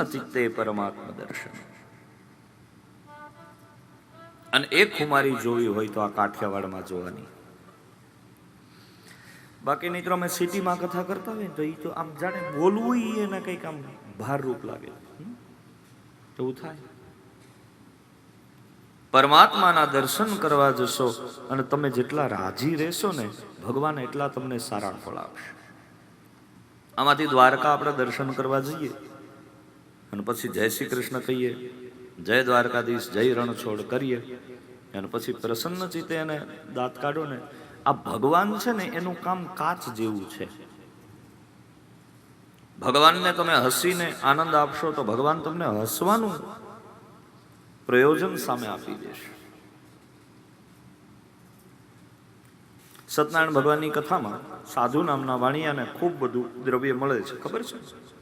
પ્રસન્ન ચિત્તે પરમાત્મા દર્શન અને એક ખુમારી જોવી હોય તો આ કાઠિયાવાડમાં જોવાની. બાકી મિત્રો અમે સિટીમાં કથા કરતા હોય તો એ તો આમ જાણે બોલવું ઈ એને કંઈક આમ ભારરૂપ લાગે? એવું થાય. પરમાત્માના દર્શન કરવા જશો અને તમે જેટલા રાજી રહેશો ને ભગવાન એટલા તમને સારા ફળ આપશે. આમાંથી દ્વારકા આપણે દર્શન કરવા જઈએ. અને પછી જય શ્રી કૃષ્ણ કહીએ, જય દ્વારકાધીશ, જય રણછોડ કરીએ. અને પછી પ્રસન્ન ચિત્તે એને દાંત કાઢો ને, આ ભગવાન છે ને, એનું કામ કાચ જેવું છે. ભગવાનને તમે હસીને આનંદ આપશો તો ભગવાન તમને હસવાનું પ્રયોજન સામે આપી દેશે. સત્યનારાયણ ભગવાનની કથામાં સાધુ નામના વાણિયાને ખૂબ બધું દ્રવ્ય મળે છે. ખબર છે?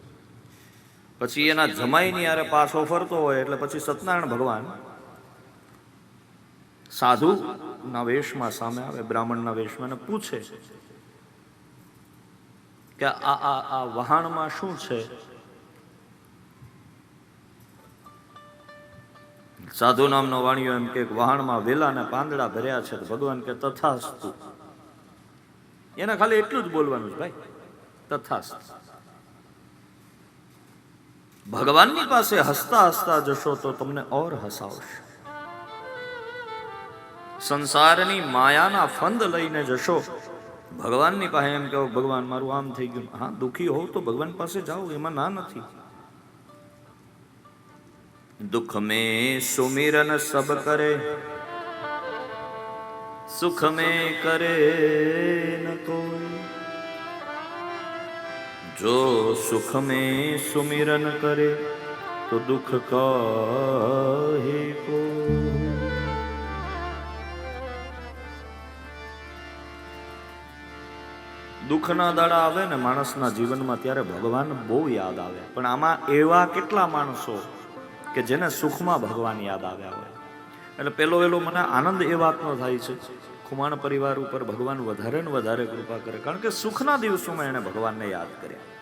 પછી એના જમાઈની યારે પાછો ફરતો હોય એટલે પછી સત્યનારાયણ ભગવાન સાધુ ના વેશમાં સામે આવે, બ્રાહ્મણના વેશમાં પૂછે કે આ આ આ વહાણમાં શું છે? સાધુ નામનો વાણિયો એમ કે વહાણમાં વેલા ને પાંદડા ભર્યા છે ભગવાન કે તથાસ્તુ. એને ખાલી એટલું જ બોલવાનું છે ભાઈ, તથાસ્તુ. ભગવાનની પાસે હસતા હસતા જશો તો તમને ઓર હસાવશે સંસારની માયાના ફંદ લઈને જશો ભગવાનની પાસે એમ કહો ભગવાન મારું આમ થઈ ગયું હા દુઃખી હોવ તો ભગવાન પાસે જાઓ એમાં ના નથી દુઃખ મેં સુમિરન સબ કરે સુખ મેં કરે ન કોઈ જો સુખ મેં સુમિરન કરે, તો દુઃખ કહે કો? દુઃખના દાડા આવે ને માણસના જીવનમાં ત્યારે ભગવાન બહુ યાદ આવે. પણ આમાં એવા કેટલા માણસો કે જેને સુખમાં ભગવાન યાદ આવ્યા હોય? એટલે પેલો પેલો મને આનંદ એ વાતનો થાય છે. ખુમાણ પરિવાર ઉપર ભગવાન વધારે ને વધારે કૃપા કરે. કારણ કે સુખના દિવસોમાં એણે ભગવાનને યાદ કર્યા.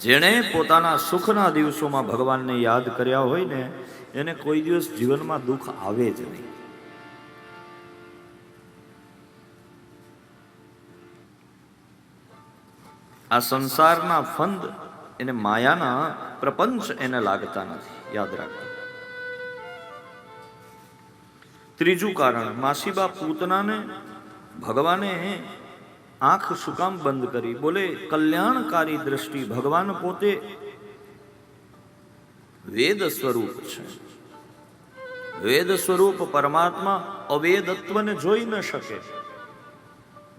જેણે પોતાના સુખના દિવસોમાં ભગવાનને યાદ કર્યા હોય ને, એને કોઈ દિવસ જીવનમાં દુઃખ આવે જ નહીં. આ સંસારના ફંદ એને માયાના પ્રપંચ એને લાગતા નથી. યાદ રાખો. ત્રીજું કારણ, માસીબા પૂતનાને ભગવાને આંખ શું કામ બંધ કરી. બોલે, કલ્યાણકારી દ્રષ્ટિ ભગવાન પોતે વેદ સ્વરૂપ છે. વેદ સ્વરૂપ પરમાત્મા અવેદત્વને જોઈ ન શકે.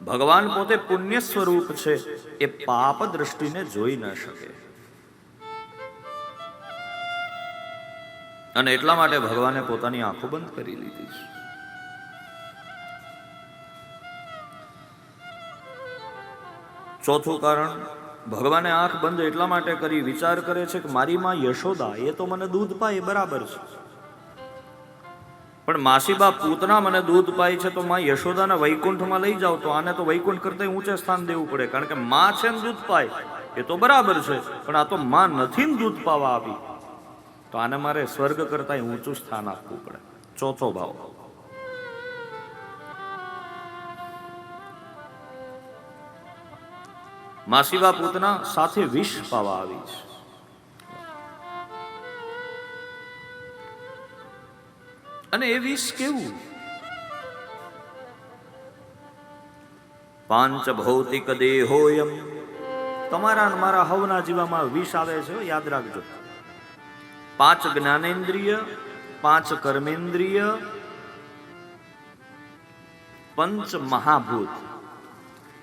ભગવાન પોતે પુણ્ય સ્વરૂપ છે, એ પાપ દ્રષ્ટિને જોઈ ન શકે. અને એટલા માટે ભગવાને પોતાની આંખો બંધ કરી લીધી છે. ચોથું કારણ, ભગવાને આંખ બંધ એટલા માટે કરી વિચાર કરે છે કે મારી માં યશોદા, એ તો મને દૂધ પાય બરાબર છે. પણ માસીબા પૂતના મને દૂધ પાય છે તો માં યશોદાને વૈકુંઠમાં લઈ જાઓ તો આને તો વૈકુંઠ કરતા ઊંચે સ્થાન દેવું પડે, કારણ કે માં છે ને દૂધ પાય, એ તો બરાબર છે, પણ આ તો માં નથી ને દૂધ પાવા આવી. તો આને મારે સ્વર્ગ કરતા ઊંચું સ્થાન આપવું પડે. ચોથો ભાવ. માસીબા પૂતના સાથે વિષ પાવા આવી છે. અને એ વિષ કેવું? પાંચ ભૌતિક દેહોયમ. તમારા મારા હવના જીવામાં વિષ આવે છે, યાદ રાખજો. પાંચ જ્ઞાનેન્દ્રિય, પાંચ કર્મેન્દ્રિય, પંચ મહાભૂત.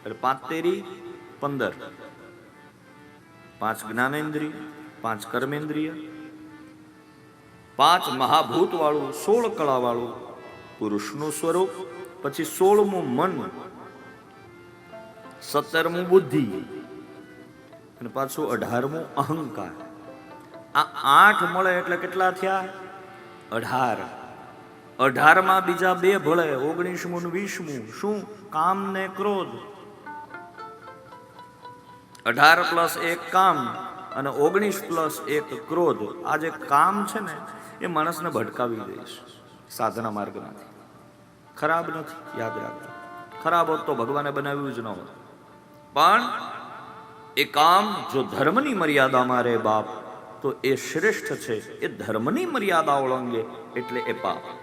એટલે પાંચ તેરી પંદર. પાંચ જ્ઞાનેન્દ્રિય, પાંચ કર્મેન્દ્રિય, પાંચ મહાભૂત વાળું સોળ કળા વાળું પુરુષનું સ્વરૂપ, પછી સોળમું મન, સત્તરમું બુદ્ધિ અને પાછું અઢારમું અહંકાર. આ આઠ મળે એટલે કેટલા થયા? અઢાર. અઢારમાં બીજા બે ભળે, ઓગણીસમું વીસમું. શું? કામ ને ક્રોધ. અઢાર પ્લસ એક કામ અને ઓગણીસ પ્લસ એક ક્રોધ. આ જે કામ છે ને, એ માણસને ભટકાવી દે છે. સાધના માર્ગમાંથી ખરાબ નથી, યાદ રાખજો. ખરાબ હોત તો ભગવાને બનાવ્યું જ ન હોત. પણ એ કામ જો ધર્મની મર્યાદામાં રહે બાપ, તો એ શ્રેષ્ઠ છે. એ ધર્મની મર્યાદા ઓળંગે એટલે એ પાપ.